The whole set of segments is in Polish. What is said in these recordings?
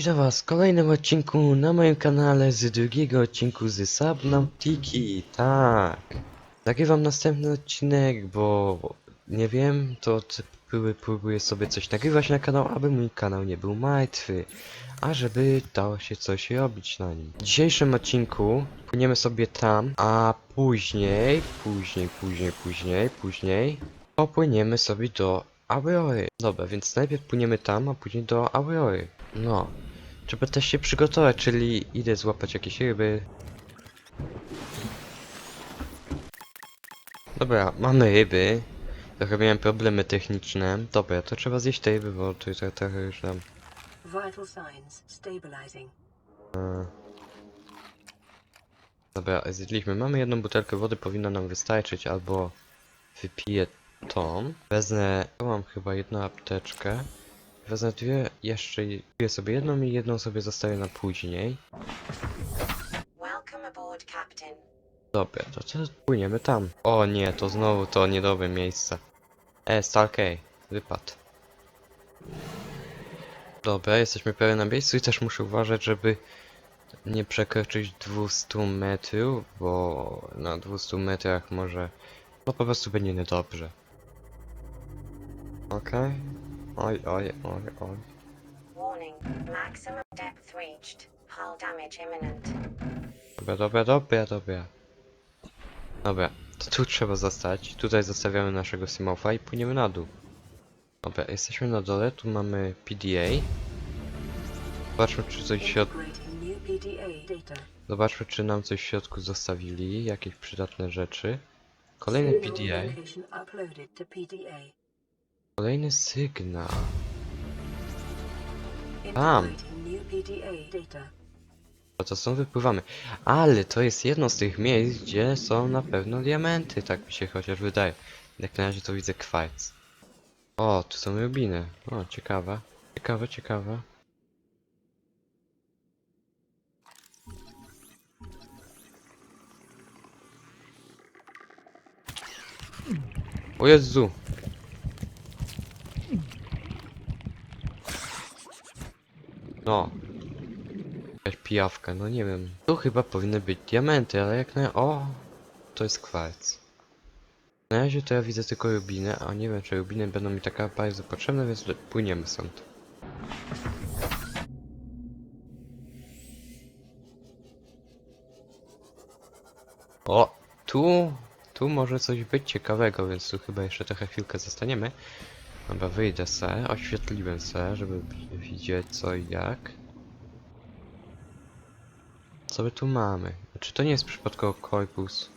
Witam was w kolejnym odcinku na moim kanale z drugiego odcinku z Subnautiki, tak. Nagrywam następny odcinek, bo nie wiem, to próbuję, próbuję sobie coś nagrywać na kanał, aby mój kanał nie był martwy, a żeby dało się coś robić na nim. W dzisiejszym odcinku płyniemy sobie tam, a później, później, później, później, później popłyniemy sobie do Aurory. Dobra, więc najpierw płyniemy tam, a później do Aurory. No. Trzeba też się przygotować, czyli idę złapać jakieś ryby. Dobra, mamy ryby. Trochę miałem problemy techniczne. Dobra, to trzeba zjeść te ryby, bo tu to trochę już nam... Vital signs stabilizing. Dobra, zjedliśmy. Mamy jedną butelkę wody, powinno nam wystarczyć, albo wypiję tą. Wezmę, mam chyba jedną apteczkę. Wezmę dwie, jeszcze kupię sobie jedną i jedną sobie zostawię na później. Dobra, to co płyniemy tam? O nie, to znowu to niedobre miejsce. E, Stalkej, wypad. Dobra, jesteśmy prawie na miejscu i też muszę uważać, żeby nie przekroczyć 200 metrów, bo na 200 metrach może, no po prostu będzie niedobrze. Okej. Oj, oj, oj, oj. Warning. Maximum depth reached. Hull damage imminent. Dobra, dobra, dobra, dobra. Dobra, to tu trzeba zostać. Tutaj zostawiamy naszego Simofa i płyniemy na dół. Dobra, jesteśmy na dole, tu mamy PDA. Zobaczmy, czy coś w środku... Zobaczmy, czy nam coś w środku zostawili, jakieś przydatne rzeczy. Kolejny PDA. location uploaded to PDA. Kolejny sygnał. Tam. No to stąd wypływamy. Ale to jest jedno z tych miejsc, gdzie są na pewno diamenty, tak mi się chociaż wydaje. Jak na razie to widzę kwarc. O, tu są rubiny. O, ciekawe. Ciekawe, ciekawe. O Jezu! No, Jakaś pijawka, no nie wiem. Tu chyba powinny być diamenty, ale jak na... O! To jest kwarc. Na razie to ja widzę tylko rubiny, a nie wiem czy rubiny będą mi taka bardzo potrzebne, więc płyniemy stąd. O! Tu... Tu może coś być ciekawego, więc tu chyba jeszcze trochę chwilkę zostaniemy. Dobra, wyjdę se, oświetliłem se, żeby widzieć co i jak. Co my tu mamy? Czy to nie jest przypadkowo korpus?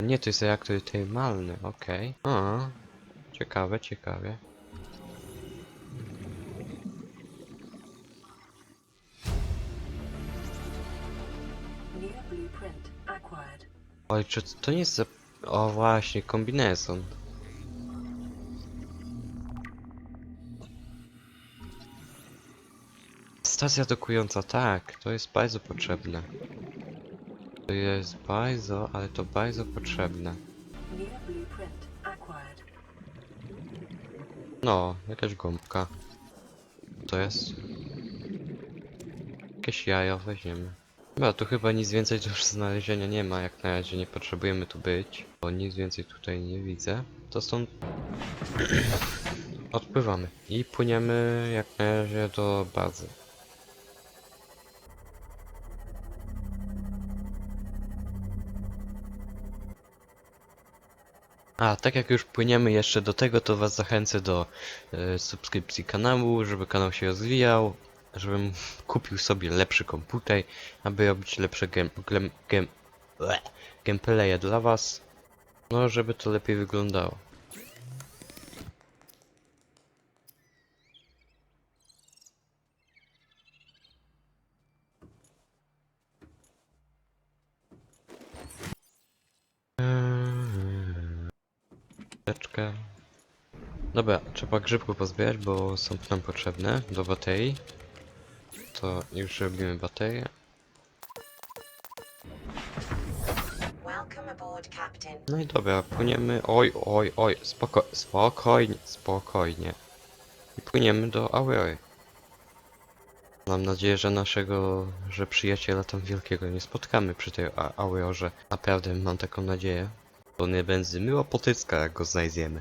Nie, to jest reaktor termalny, okej. O, ciekawe, ciekawe. Oj, czy to nie jest za... O właśnie, kombinezon. Stacja dokująca, tak, to jest bardzo potrzebne. To jest bardzo, ale to bardzo potrzebne. No, jakaś gąbka. To jest. Jakieś jajo weźmiemy. Dobra, tu chyba nic więcej do znalezienia nie ma, jak na razie nie potrzebujemy tu być, bo nic więcej tutaj nie widzę. To stąd odpływamy i płyniemy jak na razie do bazy. A, tak jak już płyniemy jeszcze do tego, to was zachęcę do e, subskrypcji kanału, żeby kanał się rozwijał, żebym kupił sobie lepszy komputer, aby robić lepsze gem, gameplaye dla was. No, żeby to lepiej wyglądało. Teczkę. Dobra, trzeba grzybków pozbierać, bo są nam potrzebne do baterii. To już robimy baterię. No i dobra, płyniemy. Oj, oj, oj, spoko spokojnie, spokojnie. I płyniemy do Aurory. Mam nadzieję, że naszego, że przyjaciela tam wielkiego nie spotkamy przy tej aurorze. Naprawdę mam taką nadzieję. To nie będzie myła potycka, jak go znajdziemy.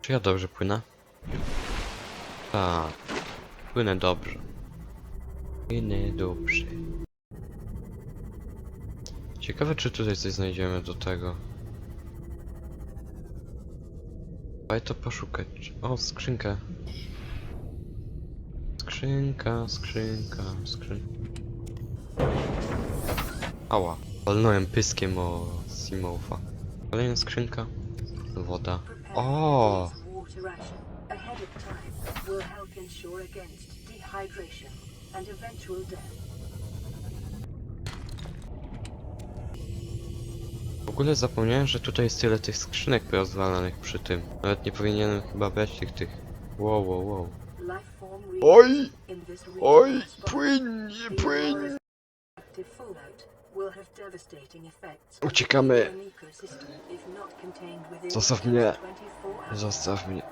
Czy ja dobrze płynę? Tak. Płynę dobrze. Płynę dobrze. Ciekawe, czy tutaj coś znajdziemy do tego. Daj to poszukać. O, skrzynkę. Skrzynka, skrzynka, skrzynka. Ała. Walnąłem pyskiem o Simofa. Kolejna skrzynka. Woda. O! W ogóle zapomniałem, że tutaj jest tyle tych skrzynek rozwalanych przy tym. Nawet nie powinienem chyba brać tych tych. Wow, wow, wow. Life form Oj! Oj! Płyń, płyń! Uciekamy. on ecosystem if not contained within Zostaw mnie. next 24 hours. Zostaw mnie.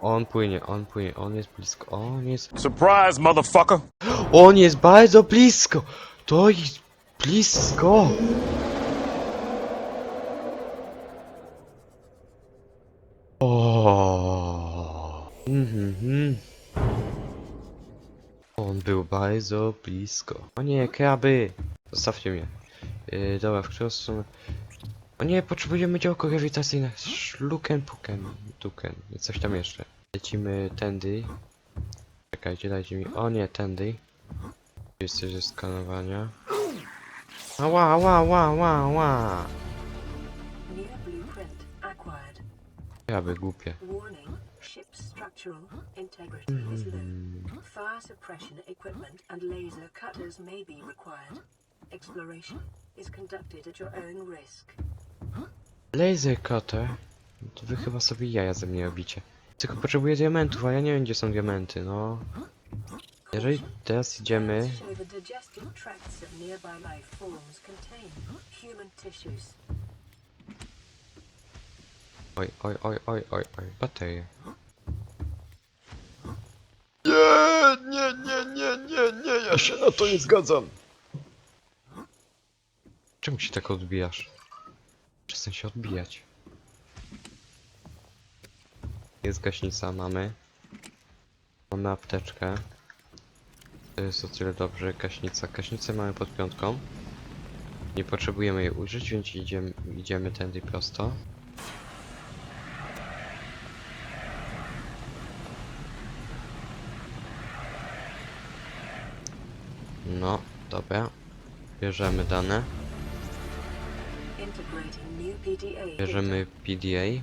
On płynie, on płynie, on jest blisko, on jest... Surprise, motherfucker! On jest bardzo blisko! To jest blisko! O. Mhm. On był bardzo blisko. O nie, kraby! Zostawcie mnie. Yy, dobra, w którą stronę? O nie, potrzebujemy działko grawitacyjne. Szluken, puken, tuken. Coś tam jeszcze. Lecimy tędy. Czekajcie, dajcie mi. O nie, tędy. Jest coś do skanowania. Ała, ała, ała, ała, ała. Acquired. Kraby głupie. Warning: ship's structural integrity is low. Fire suppression equipment and laser cutters may be required. Exploration is conducted at your own risk. Laser cutter. No To wy chyba sobie jaja ze mnie robicie. Tylko potrzebuję diamentów, a ja nie wiem gdzie są diamenty, no. Jeżeli teraz idziemy... Show the digestive tracts of nearby life forms contain human tissues. Oj, oj, oj, oj, oj, oj, baterie. Nie, nie, nie, nie, nie, nie, ja się na to nie zgadzam. Czemu się tak odbijasz? Przestań się odbijać. Jest gaśnica, mamy. Mamy apteczkę. To jest o tyle dobrze, gaśnica. Gaśnicę mamy pod piątką. Nie potrzebujemy jej użyć, więc idziemy, idziemy tędy prosto. No, dobra. Bierzemy dane. Bierzemy PDA.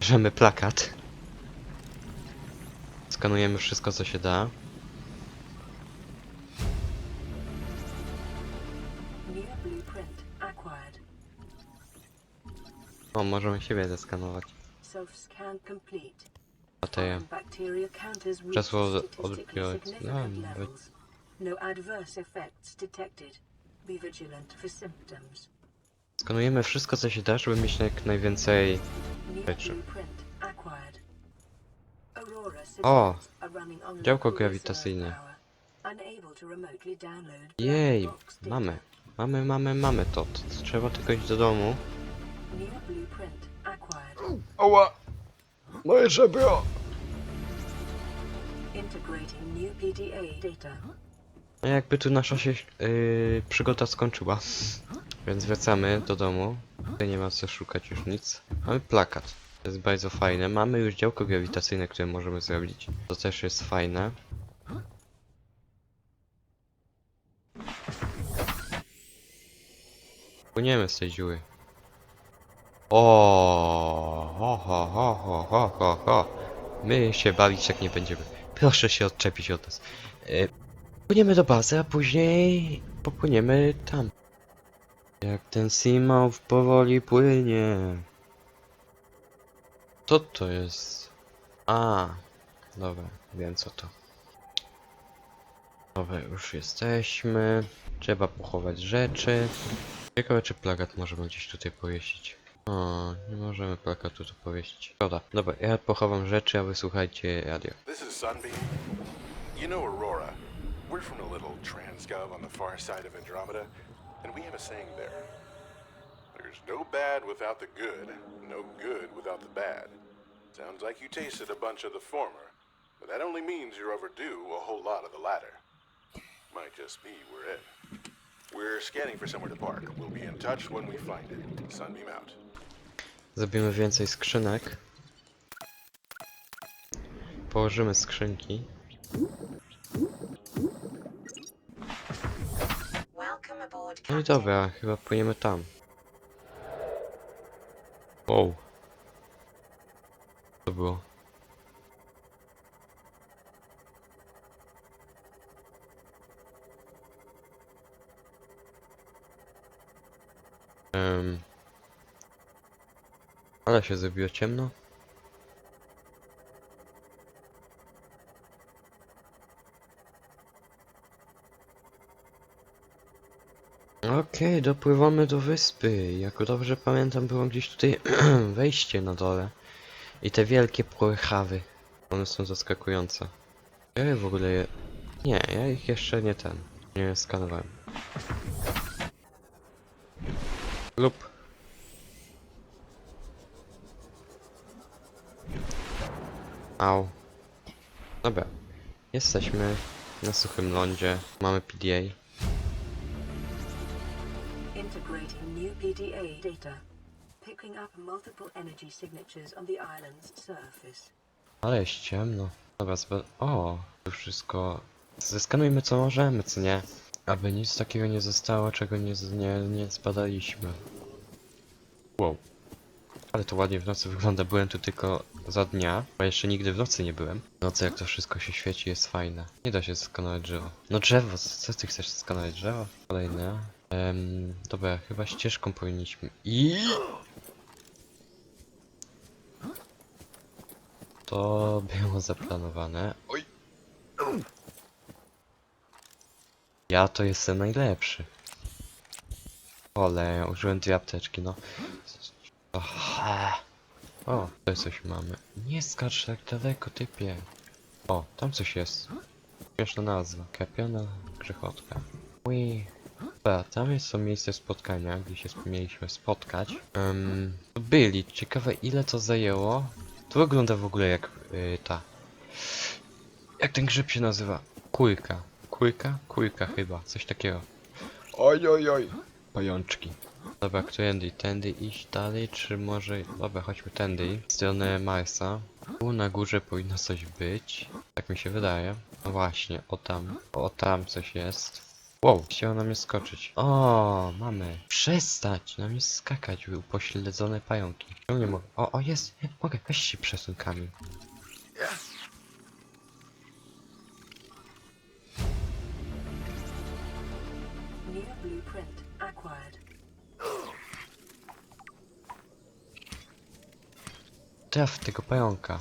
Bierzemy plakat. Skanujemy wszystko co się da. O, możemy siebie zeskanować. Reached Krzesło od- statistically odbiorcy. significant No, levels. No adverse effects detected. Be vigilant for symptoms. Skanujemy wszystko co się da, żeby mieć jak najwięcej... Aurora O! Działko grawitacyjne. Jej! Mamy. Mamy, mamy, mamy to. Trzeba tylko iść do domu. Oła! Moje żebro! Integrating new PDA data. Jakby tu nasza się yy, przygoda skończyła. Więc wracamy do domu. Tutaj nie ma co szukać już nic. Mamy plakat. To jest bardzo fajne. Mamy już działko grawitacyjne, które możemy zrobić. To też jest fajne. Płyniemy z tej dziury. O, ho, ho, ho, ho, ho, ho, ho. My się bawić jak nie będziemy. Proszę się odczepić od nas. E, Płyniemy do bazy, a później popłyniemy tam. Jak ten Seamouth powoli płynie. Co to jest? A, dobra, wiem co to. Dobra, już jesteśmy. Trzeba pochować rzeczy. Ciekawe czy plakat możemy gdzieś tutaj powiesić. O, nie możemy plakatu tu powiesić. Szkoda. Dobra, ja pochowam rzeczy, a wy słuchajcie radio. We're from a little transgov on the far side of Andromeda, and we have a saying there. There's no bad without the good, no good without the bad. Sounds like you tasted a bunch of the former, but that only means you're overdue a whole lot of the latter. Might just be we're in. We're scanning for somewhere to park. We'll be in touch when we find it. Sunbeam out. Zrobimy więcej skrzynek. Położymy skrzynki. No i dobra, chyba płyniemy tam. Wow. To było. Em. Ale się zrobiło ciemno. Okej, dopływamy do wyspy. Jak dobrze pamiętam, było gdzieś tutaj wejście na dole. I te wielkie płychawy. One są zaskakujące. Ja w ogóle je... Nie, ja ich jeszcze nie ten. Nie skanowałem. Lub. Au. Dobra. Jesteśmy na suchym lądzie. Mamy PDA. Integrating new PDA data. Picking up multiple energy signatures on the island's surface. Ale jest ciemno. Dobra, zba... O, to wszystko... Zeskanujmy co możemy, co nie? Aby nic takiego nie zostało, czego nie, nie, nie zbadaliśmy. Wow. Ale to ładnie w nocy wygląda. Byłem tu tylko za dnia, bo jeszcze nigdy w nocy nie byłem. W nocy jak to wszystko się świeci jest fajne. Nie da się skanować drzewa. No drzewo, co ty chcesz skanować drzewo? Kolejne. Um, dobra, chyba ścieżką powinniśmy... I... To było zaplanowane. Oj. Ja to jestem najlepszy. Ole, użyłem dwie apteczki, no. Aha. O, tutaj coś mamy. Nie skacz tak daleko, typie. O, tam coś jest. Śmieszna nazwa. Kapiona grzechotka. Ui. Dobra, tam jest to miejsce spotkania, gdzie się mieliśmy spotkać. Um, byli. Ciekawe ile to zajęło. To wygląda w ogóle jak y, ta. Jak ten grzyb się nazywa? Kujka. Kujka? Kujka chyba, coś takiego. Oj, oj, oj. Pajączki. Dobra, którędy? Tędy iść dalej, czy może... Dobra, chodźmy tędy. W stronę Marsa. Tu na górze powinno coś być. Tak mi się wydaje. No właśnie, o tam. O tam coś jest. Wow, chciało na mnie skoczyć. O, mamy. Przestać na mnie skakać, był pośledzone pająki. Czemu nie mogę? O, o, jest! Mogę, weź się przesuń kamień. Traf tego pająka.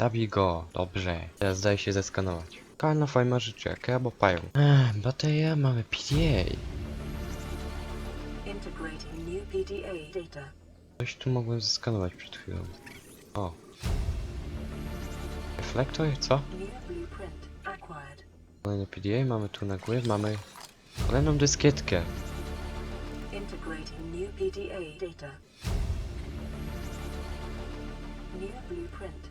Zabij go, dobrze. Teraz daj się zeskanować. Kalna fajna życzek, albo pająk. Ech, bateria, mamy PDA. Integrating new PDA data. Coś tu mogłem zeskanować przed chwilą. O. Reflektor, co? Kolejne PDA, mamy tu na górze, mamy kolejną dyskietkę. Integrating new PDA data. New blueprint.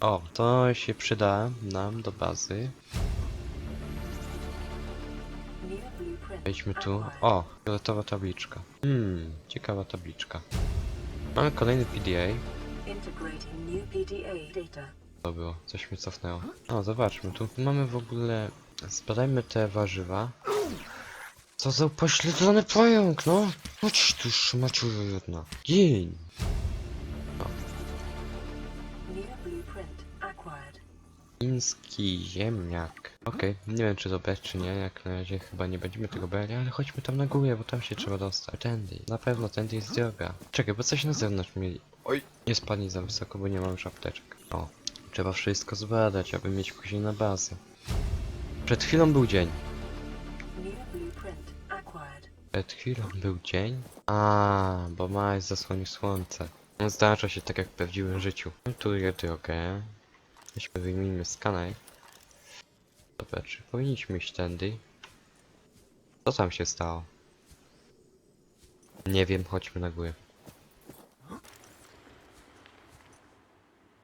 O, to się przyda nam do bazy. Wejdźmy tu. O, fioletowa tabliczka. Hmm, ciekawa tabliczka. Mamy kolejny PDA. To było, coś mnie cofnęło. O, zobaczmy, tu mamy w ogóle... Zbadajmy te warzywa. Co za upośledzony pająk, no! Chodź tu, szmaciuju jedna. Gień! Chiński ziemniak. Okej, nie wiem czy to brać czy nie, jak na razie chyba nie będziemy tego brali, ale chodźmy tam na górę, bo tam się trzeba dostać. Tędy, na pewno tędy jest droga. Czekaj, bo coś na zewnątrz mieli. Oj, nie spadnij za wysoko, bo nie mam już apteczek. O, trzeba wszystko zbadać, aby mieć później na bazę. Przed chwilą był dzień. Przed chwilą był dzień? A, bo maj zasłonił słońce. Zdarza się tak jak w prawdziwym życiu. Tu jest drogę. Weźmy wyjmijmy skaner. Dobra, czy powinniśmy iść tędy? Co tam się stało? Nie wiem, chodźmy na górę.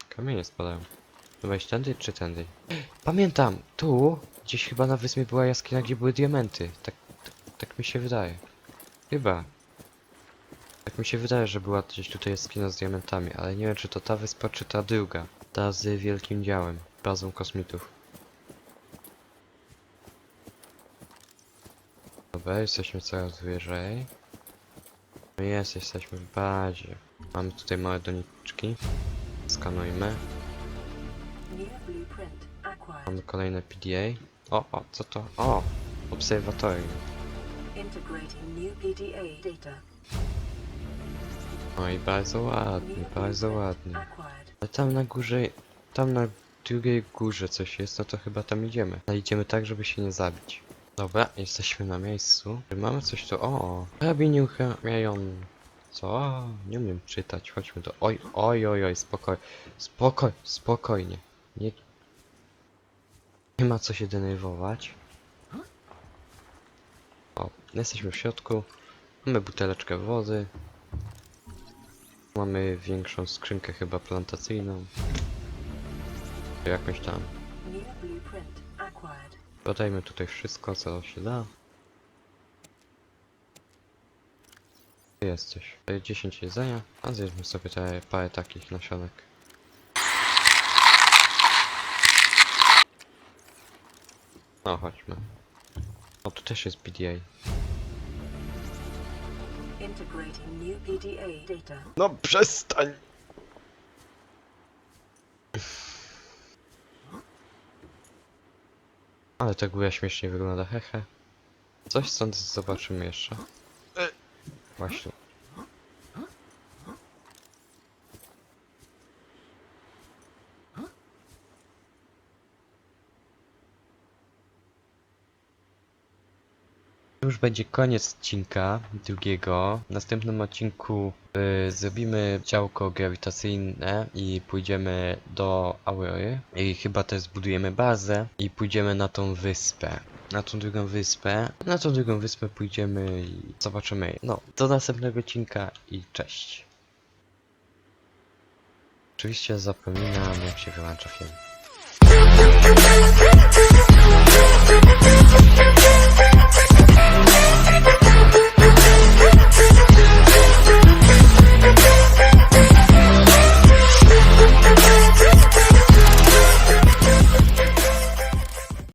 Kamienie spadają. Iść tędy czy tędy? Pamiętam! Tu! Gdzieś chyba na wyspie była jaskina, gdzie były diamenty. Tak, tak, tak mi się wydaje. Chyba. Tak mi się wydaje, że była gdzieś tutaj jaskina z diamentami, ale nie wiem czy to ta wyspa, czy ta druga. Ta z wielkim działem. Bazą kosmitów. Dobra, jesteśmy coraz wyżej. No jest, jesteśmy w bazie. Mamy tutaj małe doniczki. Skanujmy. Mamy kolejne PDA. O, o, co to? O! Obserwatorium. No i bardzo ładnie, bardzo ładnie. Tam na górze, tam na drugiej górze coś jest, no to chyba tam idziemy. Ale idziemy tak, żeby się nie zabić. Dobra, jesteśmy na miejscu. Mamy coś tu, o, karabin. Co? Nie umiem czytać, chodźmy do... Oj, oj, oj, oj, spokoj, spokoj, spokojnie. Nie... Nie ma co się denerwować. O, jesteśmy w środku. Mamy buteleczkę wody. Mamy większą skrzynkę chyba plantacyjną. Jakąś tam. Dodajmy tutaj wszystko co się da. Ty jesteś. Daję 10 jedzenia, a zjedźmy sobie te parę takich nasionek. No chodźmy. O tu też jest PDA. Integrating new PDA data. No przestań! Ale ta góra śmiesznie wygląda, hehe. Coś stąd zobaczymy jeszcze. Właśnie. To już będzie koniec odcinka drugiego. W następnym odcinku y, zrobimy działko grawitacyjne i pójdziemy do Aurory. I chyba też zbudujemy bazę i pójdziemy na tą wyspę. Na tą drugą wyspę. Na tą drugą wyspę pójdziemy i zobaczymy. No, do następnego odcinka i cześć. Oczywiście zapominam jak się wyłącza film.